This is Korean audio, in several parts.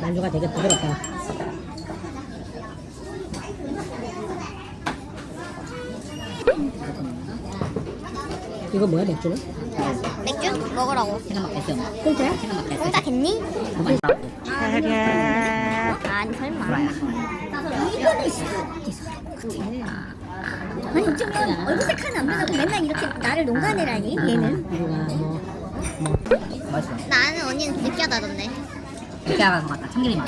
만두가 되게 부드럽다. 이거 뭐야 맥주는? 맥주 먹으라고. 생각 됐어. 공짜야? 생각 됐어. 공짜 겠니? 너무 맛있다. 아니 설마. 아니 좀 얼굴 색깔은 안 변하고 맨날 이렇게 나를 농간해라니 얘는 맛있어. 나는 언니는 느끼하다던데. 하는 것 같다. 참기름 맛.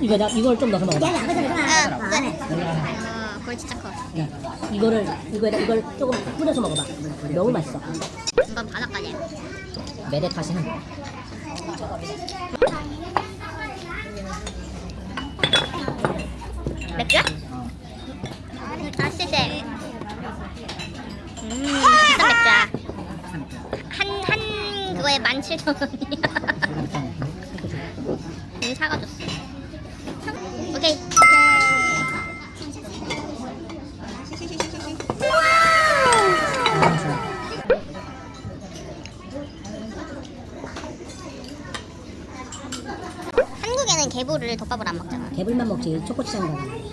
이거 나 이걸 좀 넣어서 먹어봐. 야야 아까 전에 아, 그거 안 해. 어, 그걸 진짜 커. 야, 이거를 이거에다 이걸 조금 뿌려서 먹어봐. 너무 맛있어. 이건 바닥까지. 매대 탓이는 맥주? 때. 음, 비싼 맥주야. 한, 한 그거에 17,000원이야. 응, 사가줬어. 오케이. 한국에는 개불을 덮밥을 안 먹잖아. 개불만 먹지 초코치장 가가.